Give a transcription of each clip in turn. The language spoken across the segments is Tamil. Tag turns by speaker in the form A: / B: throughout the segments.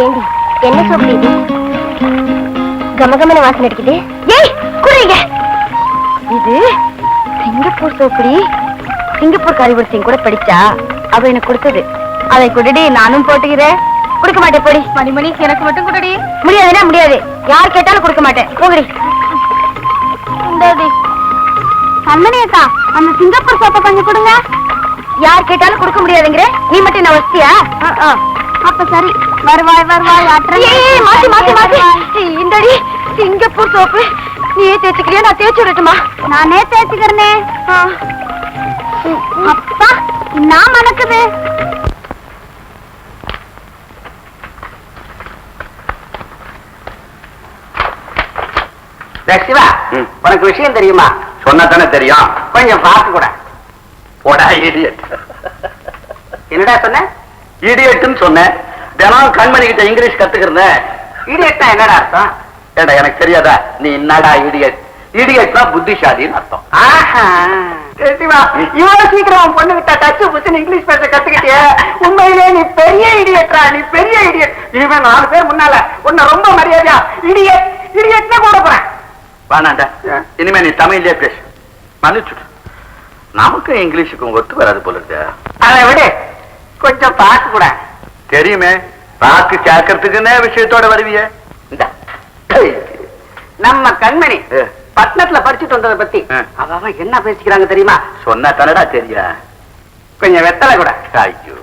A: ஏண்டி? என்ன சோப்பு இது கமகமன வாசனை அடிக்குது. ஏய் குறைங்க. இது சிங்கப்பூர் சோப்புடி சிங்கப்பூர் கறிவரிசையும் கூட படிச்சா அவ எனக்கு கொடுத்தது. அதை கொடுடி நானும் போட்டுக்கிறேன். கொடுக்க மாட்டேன் போடி. மணிமணி எனக்கு மட்டும் கொடுடி. முடியாதுன்னா முடியாது. யார் கேட்டாலும் கொடுக்க மாட்டேன். போகடி. கண்மணி அக்கா அந்த சிங்கப்பூர் சோப்பை கொஞ்சம் கொடுங்க. யார் கேட்டாலும் கொடுக்க முடியாதுங்கிற? நீ மட்டும் என்ன வசதியா? அப்ப சரி. வருவாய் வருவாய் மாத்தி மாத்தி மாத்தி. இந்தடி சிங்கப்பூர் சோப்பு. நீயே தேய்ச்சிக்கிறியா? நான் தேய்ச்சி விடட்டுமா? நானே தேய்ச்சிக்கிறனே. அப்பா நான் மணக்குது?
B: சிவா. உனக்கு விஷயம் தெரியுமா?
C: சொன்னா தானே தெரியும்.
B: கொஞ்சம் பார்த்து கூட.
C: போடா
B: என்னடா சொன்ன?
C: இடியட்னு சொன்னேன். தினம் கண்மணி கிட்ட இங்கிலீஷ் கத்துக்கிறத
B: இடியட்னா என்னடா அர்த்தம்?
C: ஏடா எனக்கு தெரியாதா? நீ என்னடா இடியட்? இடியட்னா புத்திசாலின்னு அர்த்தம்.
B: ஆஹா. இவ்வளவு சீக்கிரம் பொண்ணு கிட்ட டச்சு புச்சுன்னு இங்கிலீஷ் பேச கத்துக்கிட்டியே. உண்மையிலே நீ பெரிய இடியட்ரா நீ பெரிய இடியட். இவன் நாலு பேர் முன்னால உன்னை ரொம்ப மரியாதையா இடியட் இடியட்னே கூட போறேன்.
C: வேணாண்டா? இனிமே நீ தமிழ்லயே பேசு. மன்னிச்சுடு. நமக்கு இங்கிலீஷுக்கும் ஒத்து வராது போல இருக்கு.
B: அதை விடு. கொஞ்சம் பார்த்து கூட
C: தெரியுமே வாக்கு கேட்கறதுக்குன்னே விஷயத்தோட வருவியே
B: நம்ம கண்மணி. பட்டணத்துல படிச்சுட்டு வந்ததை பத்தி. அவ என்ன பேசிக்கிறாங்க தெரியுமா
C: சொன்னா தானடா தெரியா
B: கொஞ்சம் வெத்தலை கூட
C: ஐயோ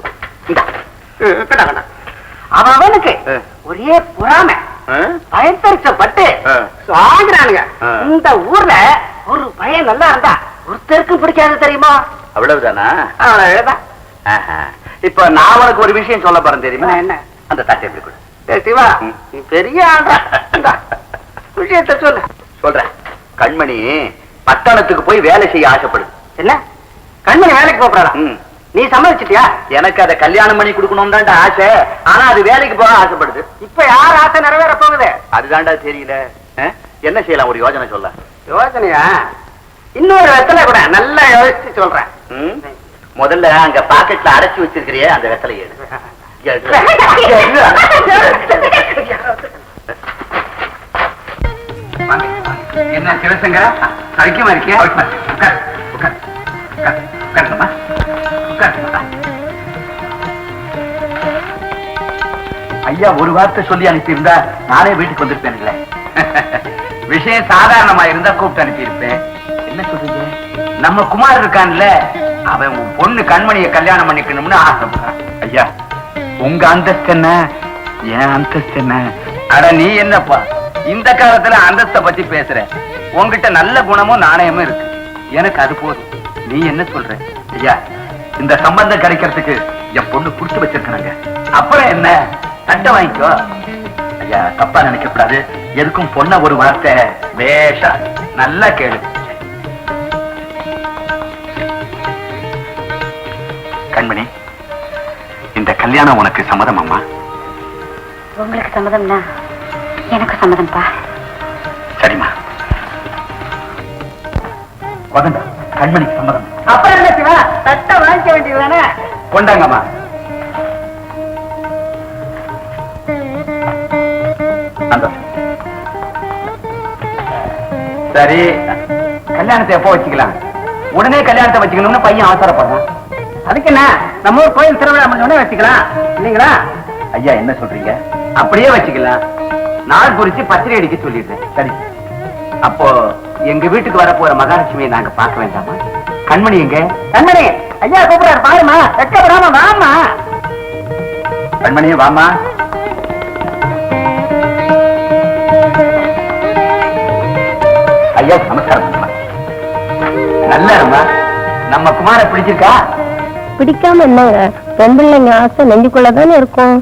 B: அவனுக்கு. ஒரே பொறாமை? பயத்தரிச்சப்பட்டு. சாகுறானுங்க. இந்த ஊர்ல ஒரு பையன் நல்லா இருந்தா ஒருத்தருக்கும் பிடிக்காது தெரியுமா
C: அவ்வளவுதானா
B: அவ்வளவுதான்.
C: இப்போ நான் உனக்கு ஒரு விஷயம் சொல்ல போறேன் தெரியுமா?
B: என்ன?
C: அந்த தட்டை எப்படி கொடு.
B: சிவா. நீ பெரிய இந்தா, விஷயத்த சொல்லு.
C: சொல்றேன். கண்மணி பட்டணத்துக்கு போய் வேலை செய்ய ஆசைப்படுது.
B: என்ன? கண்மணி வேலைக்கு போறாடா
C: ம்.
B: நீ சம்மதிச்சிட்டியா
C: எனக்கு அதை கல்யாணம் பண்ணி கொடுக்கணும் தான்டா ஆசை. ஆனா அது வேலைக்கு போக ஆசைப்படுது.
B: இப்ப யார் ஆசை நிறைவேற போகுது?
C: அதுதான்டா தெரியல? என்ன செய்யலாம்? ஒரு யோசனை சொல்ல.
B: யோசனையா? இன்னொரு வெத்தலை கூட நல்லா யோசிச்சு சொல்றேன்?
C: முதல்ல அங்க பாக்கெட்ல அடைச்சு வச்சிருக்கிறிய அந்த வெத்தலை எடு.
B: என்ன சிவசங்க சௌக்கியமா இருக்கியா?
C: ஐயா ஒரு வார்த்தை சொல்லி அனுப்பியிருந்தா நானே வீட்டுக்கு வந்திருப்பேன்ல
B: விஷயம் சாதாரணமா இருந்தா கூப்பிட்டு அனுப்பியிருப்பேன்.
C: என்ன சொல்றீங்க?
B: நம்ம குமார் இருக்கான்ல அவன் உன் பொண்ணு கண்மணியை கல்யாணம் பண்ணிக்கணும்னு ஆசைப்படுறான்.
C: ஐயா உங்க அந்தஸ்து என்ன? என் அந்தஸ்து என்ன?
B: அட நீ என்னப்பா? இந்த காலத்துல அந்தஸ்தை பத்தி பேசுற. உன்கிட்ட நல்ல குணமும் நாணயமும் இருக்கு. எனக்கு அது போதும்.
C: நீ என்ன சொல்ற? ஐயா இந்த சம்பந்தம் கிடைக்கிறதுக்கு என் பொண்ணு புடிச்சு வச்சிருக்காங்க
B: அப்புறம் என்ன?
C: தட்டை வாங்கிக்கோ. ஐயா தப்பா நினைக்க கூடாது எதுக்கும் பொண்ண ஒரு வார்த்தை வேஷா
B: நல்லா கேளு.
C: கல்யாணம் உனக்கு சம்மதம் அம்மா
A: உங்களுக்கு சம்மதம்னா எனக்கு சம்மதம்ப்பா.
C: சரிம்மா. வதண்டா கண்மணிக்கு சம்மதம்.
B: அப்புறம் என்ன சிவா? தட்டை வாங்கிக்க வேண்டியதுதானே
C: கொண்டாங்கம்மா.
B: சரி கல்யாணத்தை எப்போ வச்சுக்கலாம்? உடனே கல்யாணத்தை வச்சுக்கணும்னு பையன் அவசரப்படுறான் அதுக்கு என்ன நம்ம ஊர் கோயில் திருவிழா முடிஞ்ச வச்சுக்கலாம். இல்லைங்களா?
C: ஐயா என்ன சொல்றீங்க?
B: அப்படியே வச்சுக்கலாம். நாள் குறிச்சு பத்திரிகை அடிக்க சொல்லிடுறேன்.
C: சரி.
B: அப்போ எங்க வீட்டுக்கு வர போற மகாலட்சுமியை நாங்க பார்க்க வேண்டாமா? கண்மணி எங்க? கண்மணி! ஐயா கூப்பிடாரு பாருமா வெக்கப்படாம வாமா
C: கண்மணி வாமா ஐயா நமஸ்காரம் பண்ணுமா?
B: நல்லா இருமா நம்ம குமார பிடிச்சிருக்கா?
A: பிடிக்காம என்னங்க பெண் பிள்ளைங்க ஆசை நெஞ்சுக்குள்ளதானே இருக்கும்.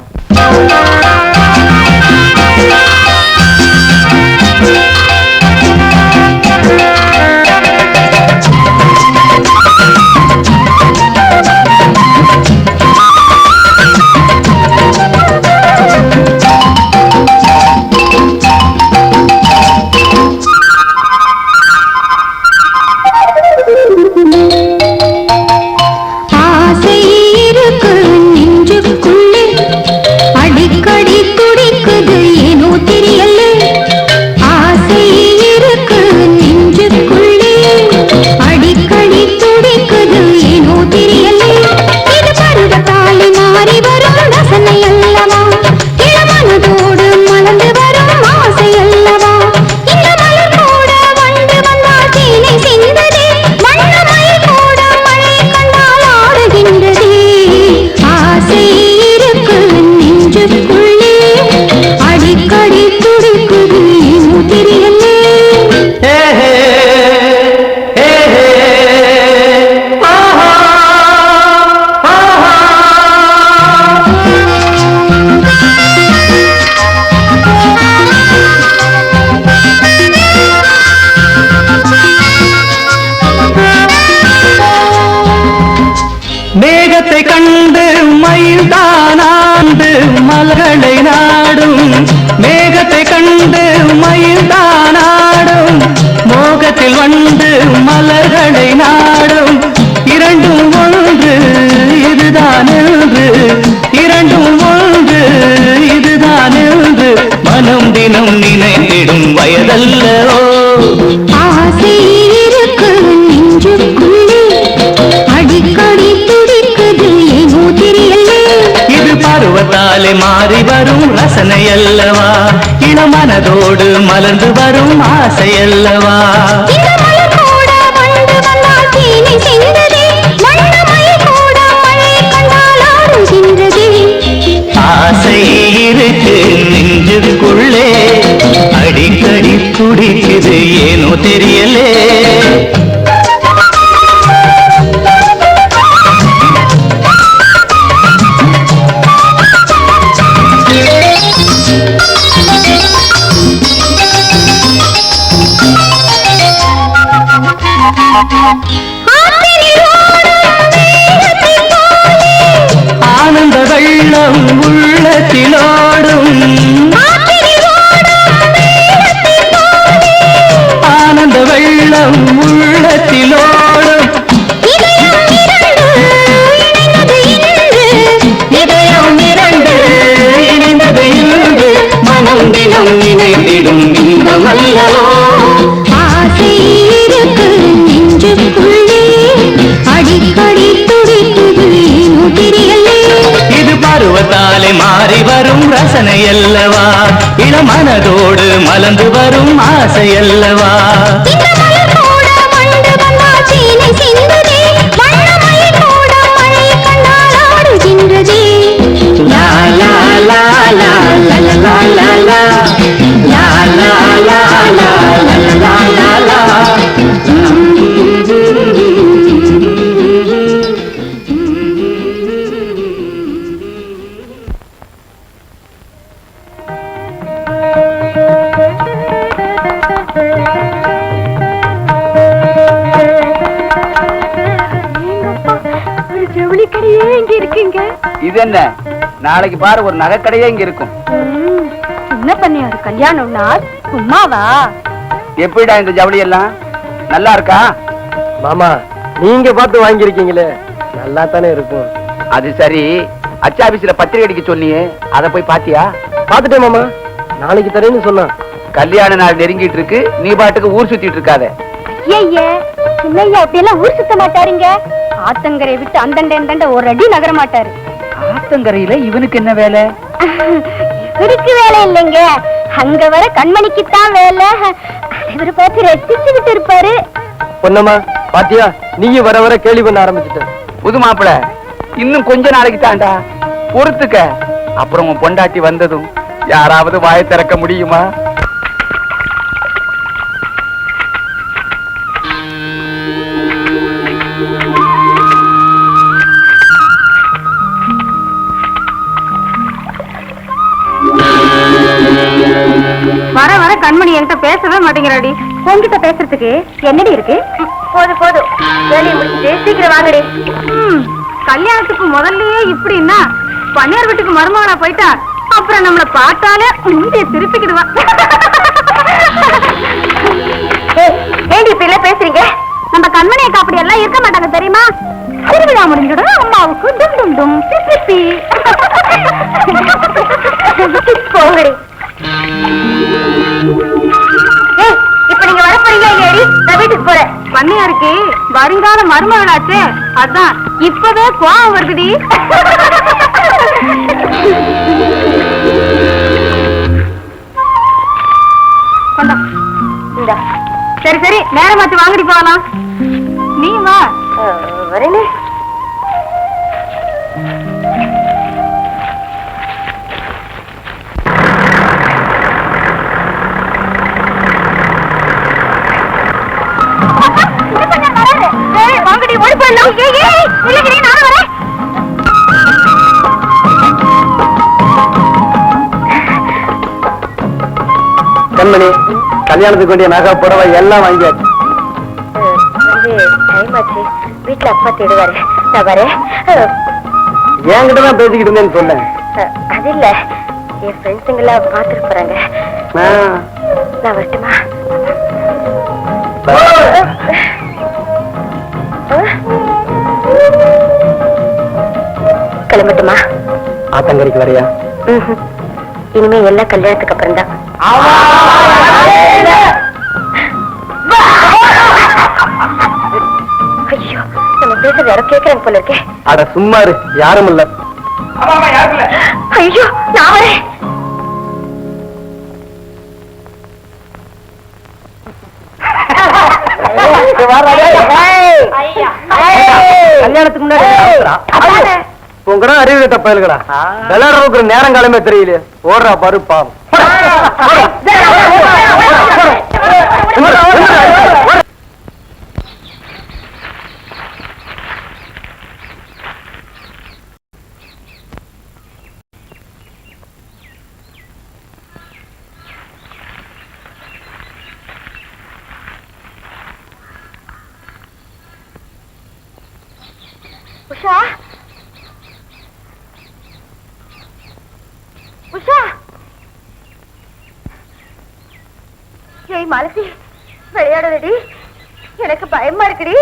D: அல்லவோ?
E: ஆசை இருக்கும் நெஞ்சுக்குள்ளே அடிக்கடி துடிக்குது ஏனோ தெரியல
D: இது பருவத்தாலே மாறி வரும் ரசனை அல்லவா? இளமனதோடு மலர்ந்து வரும் ஆசை அல்லவா? ஆசை இருக்கு நெஞ்சுக்குள்ளே அடிக்கடி துடிக்குது ஏனோ தெரியலே. ஆனந்த வெள்ளம் உள்ளத்திலோடும். ஆனந்த வெள்ளம்
A: ஆசையல்லவா ஜவுளி கடையே இங்க இருக்குங்க?
C: இது என்ன? நாளைக்கு பாரு ஒரு நகைக்கடையே இங்க இருக்கும்.
A: ம், சின்ன பண்ணையாரு கல்யாணம் நாள்? சும்மாவா?
C: எப்படிடா இந்த ஜவுளி எல்லாம்? நல்லா இருக்கா?
F: மாமா நீங்க பார்த்து வாங்கியிருக்கீங்களே. நல்லா தானே இருக்கும்.
C: அது சரி. அச்சாபீஸ்ல பத்திரிகை அடிக்க சொன்னியே. அத போய் பாத்தியா?
F: பார்த்துட்டேன் மாமா. நாளைக்கு தரேன்னு சொன்னான்.
C: கல்யாண நாள் நெருங்கிட்டு இருக்கு. நீ பாட்டுக்கு ஊர் சுத்திட்டு இருக்காத.
A: ஐயே சின்னையா இப்படி எல்லாம் ஊர் சுத்த மாட்டாருங்க? ஆத்தங்கரை விட்டு அந்தண்ட இந்தண்ட ஒரு அடி நகர மாட்டாரு
C: ஆத்தங்கரையில இவனுக்கு என்ன வேலை?
A: இவருக்கு வேலை இல்லைங்க. அங்க வர கண்மணிக்குத்தான் வேலை. இவரை பார்த்து ரசிச்சுக்கிட்டு இருப்பாரு.
F: பொன்னம்மா பாத்தியா? நீயும் வர வர கேள்வி பண்ண ஆரம்பிச்சிட்ட.
C: புது மாப்பிள இன்னும் கொஞ்ச நாளைக்கு தாண்டா. பொறுத்துக்க. அப்புறம் உன் பொண்டாட்டி வந்ததும் யாராவது வாயை திறக்க முடியுமா?
A: கண்மணி என்கிட்ட பேசவே மாட்டேங்கிறாடி. உன்கிட்ட பேசுறதுக்கு என்னடி இருக்கு? போது போதும் வேலையை முடிச்சுட்டு சீக்கிரம் வாங்கடி. கல்யாணத்துக்கு முதல்லயே இப்படின்னா பன்னியார் வீட்டுக்கு மருமகனா போயிட்டா அப்புறம் நம்மள பார்த்தாலே முந்தைய திருப்பிக்கிடுவா ஏண்டி இப்படி எல்லாம் பேசுறீங்க? நம்ம கண்மணி அக்கா அப்படி எல்லாம் இருக்க மாட்டாங்க தெரியுமா? திருவிழா முடிஞ்சிடும் அம்மாவுக்கு டும் டும் டும் போங்கடி. பண்ணையாருக்கு வருங்கால மருமகளாச்சே. அதான் இப்பவே கோவம் வருதுடி. சரி சரி நேரம் மாத்தி வாங்கடி போகலாம் நீ வா. வரேனே.
F: கண்மணி கல்யாணத்துக்கு வேண்டிய நகை புடவை எல்லாம் வாங்கியாச்சு.
A: வீட்டுல அப்பா தேடுவாரு. வரேன்.
F: என்கிட்ட தான் பேசிக்கிட்டு இருந்தேன்னு சொன்னேன்
G: அது இல்ல. என் ஃப்ரெண்ட்ஸுங்கள பாத்துட்டு போறாங்க. நான் வரட்டுமா? கிளம்பட்டுமா
F: ஆத்தங்கரைக்கு வரையா.
G: இனிமே எல்லாம் கல்யாணத்துக்கு அப்புறம் தான் ஐயோ நம்ம பேசுறது யாரோ கேக்குறாங்க போல இருக்கே.
F: அட சும்மா இரு. யாரும் இல்ல.
G: ஐயோ நான் வரேன்.
F: கல்யாணத்துக்கு முன்னாடி உங்கடா அறிவு கட்ட பயலுகடா விளையாடுறதுக்கு நேரம் காலமே தெரியலையே. ஓடுறா பாரு பாவம்.
G: உஷா ஏய் மாலதி விளையாடுறடி எனக்கு பயமா இருக்குடி.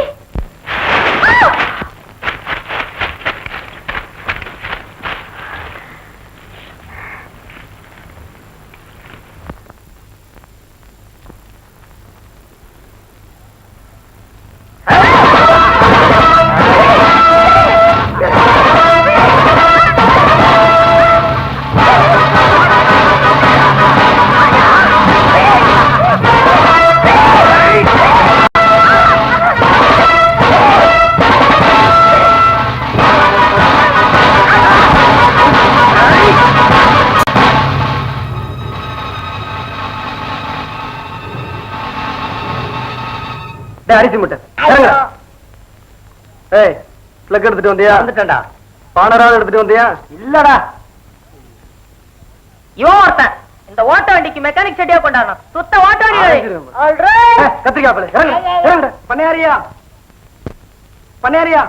F: அரிசி முட்டை. ஏய் பிளக் எடுத்துட்டு வந்தியா?
H: வந்துட்டேன்டா.
F: பானராவது எடுத்துட்டு வந்தியா?
H: இல்லடா. இவன் ஒருத்தன். இந்த ஓட்ட வண்டிக்கு மெக்கானிக் செட்டியா கொண்டாடணும் சுத்த ஓட்ட வண்டி
F: இறங்குடா. பண்ணையாரியா? பண்ணையாரியா?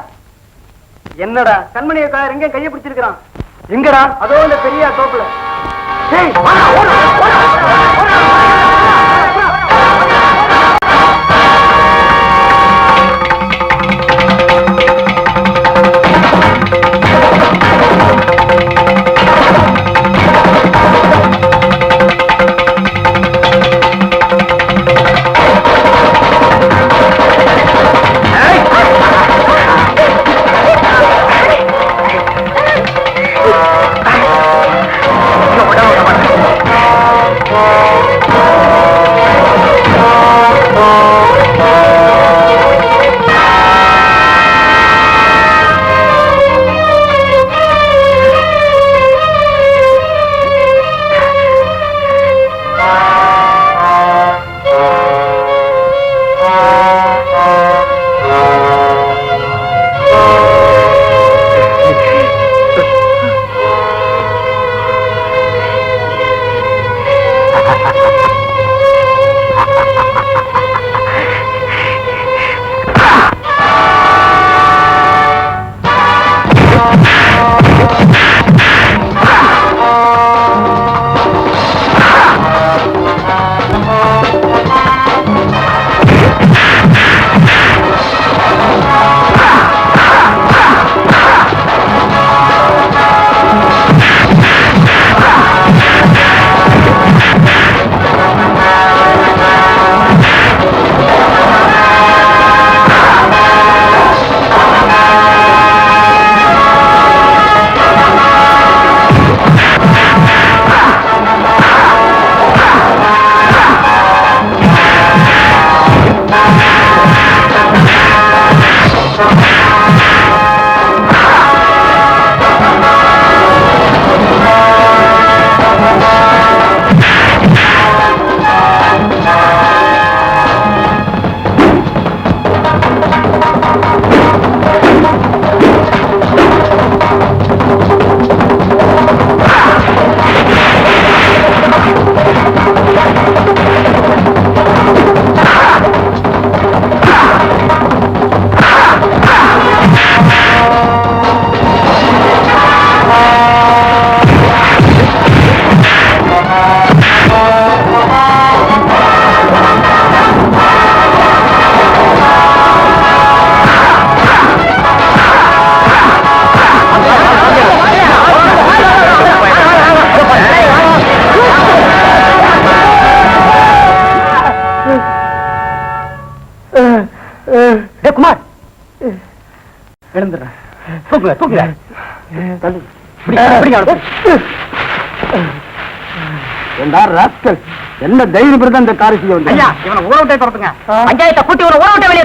F: என்னடா? கண்மணிய கார் எங்க கையை பிடிச்சிருக்கான் எங்கடா? அதோ இந்த பெரிய தோப்புல. எழுந்துடுறேன். தூக்குங்க தூக்குங்க. ஏண்டா ராஸ்கல்? என்ன தைரியம் இருந்தா இந்த காரை செய்ய வந்தீங்க?
H: ஐயா இவனை ஊற விட்டே துரத்துங்க. பஞ்சாயத்தை கூட்டி ஒரு ஊற விட்டே வெளியே.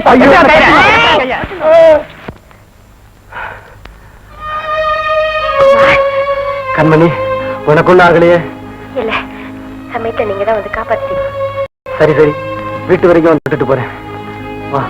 F: கண்மணி உனக்கு ஒண்ணு ஆகலையே?
G: இல்ல சமயத்தை நீங்க தான் வந்து காப்பாத்தி
F: சரி சரி. வீட்டு வரைக்கும் வந்து விட்டுட்டு போறேன். வா.